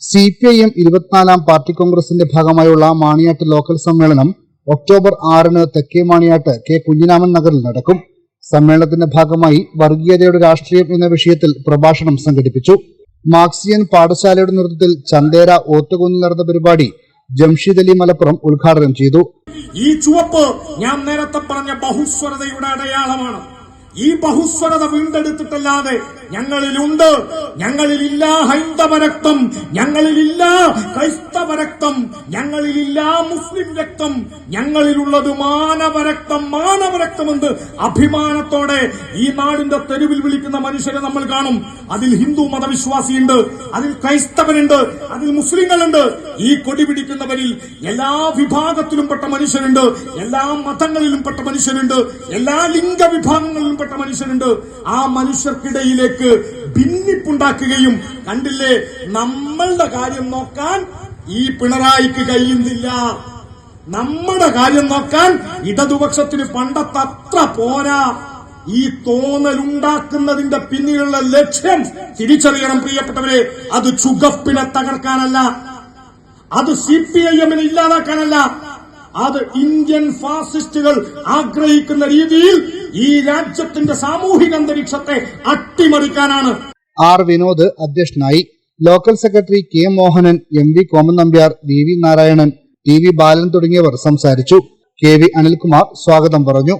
C P I M ഇരുപത്തിനാലാം party കോൺഗ്രസിന്റെ ഭാഗമായുള്ള മാണിയാട്ട് ലോക്കൽ സമ്മേളനം ഒക്ടോബർ ആറിന് തെക്കേ മാണിയാട്ട് കെ കുഞ്ഞിരാമൻ നഗറിൽ നടക്കും. സമ്മേളനത്തിന്റെ ഭാഗമായി വർഗീയതയുടെ രാഷ്ട്രീയം എന്ന വിഷയത്തിൽ പ്രഭാഷണം സംഘടിപ്പിച്ചു. മാർക്സിയൻ പാഠശാലയുടെ നേതൃത്വത്തിൽ ചന്തേര ഓത്തുകുന്നിൽ നടന്ന പരിപാടി ജംഷീദ് അലി മലപ്പുറം ഉദ്ഘാടനം ചെയ്തു. ഈ ചുവപ്പ് ഞാൻ നേരത്തെ പറഞ്ഞ ബഹുസ്വരതയുടെ അടയാളമാണ്. ഈ ബഹുസ്വരത വീണ്ടെടുത്തിട്ടല്ലാതെ ഞങ്ങളിലുണ്ട്. ഞങ്ങളിലില്ല ഹൈന്ദവ രക്തം. ഞങ്ങളിലില്ല ക്രൈസ്തവ രക്തം. ഞങ്ങളിലില്ല മുസ്ലിം രക്തം. ഞങ്ങളിലുള്ളത് മാനവ രക്തം. മാനവ രക്തമെന്ന് അഭിമാനത്തോടെ ഈ നാടിന്റെ തെരുവിൽ വിളിക്കുന്ന മനുഷ്യരെ നമ്മൾ കാണും. അതിൽ ഹിന്ദു മതവിശ്വാസിയുണ്ട്. അതിൽ ക്രൈസ്തവനുണ്ട് അതിൽ മുസ്ലിങ്ങളുണ്ട്. ഈ കൊടി പിടിക്കുന്നവരിൽ എല്ലാ വിഭാഗത്തിലും പെട്ട മനുഷ്യരുണ്ട്. എല്ലാ മതങ്ങളിലും പെട്ട മനുഷ്യരുണ്ട്. എല്ലാ ലിംഗ വിഭാഗങ്ങളിലും മനുഷ്യരുണ്ട്. ആ മനുഷ്യർക്കിടയിലേക്ക് ഭിന്നിപ്പുണ്ടാക്കുകയും കണ്ടില്ലേ? നമ്മളുടെ കാര്യം നോക്കാൻ ഈ പിണറായിക്ക് കഴിയുന്നില്ല. നമ്മുടെ കാര്യം നോക്കാൻ ഇടതുപക്ഷത്തിന് പണ്ടത്തത്ര പോരാ. ഈ തോന്നലുണ്ടാക്കുന്നതിന്റെ പിന്നിലുള്ള ലക്ഷ്യം തിരിച്ചറിയണം പ്രിയപ്പെട്ടവരെ. അത് ചുഗപ്പിനെ തകർക്കാനല്ല. അത് സി പി ഐ എമ്മിനെ ഇല്ലാതാക്കാനല്ല. അത് ഇന്ത്യൻ ഫാസിസ്റ്റുകൾ ആഗ്രഹിക്കുന്ന രീതിയിൽ ഈ രാജ്യത്തിന്റെ സാമൂഹിക അന്തരീക്ഷത്തെ അട്ടിമറിക്കാനാണ്. ആർ വിനോദ് അധ്യക്ഷനായി local secretary K Mohanan M V Koman Nambiar V V Narayanan T V Balan തുടങ്ങിയവർ സംസാരിച്ചു. കെ വി അനിൽകുമാർ സ്വാഗതം പറഞ്ഞു.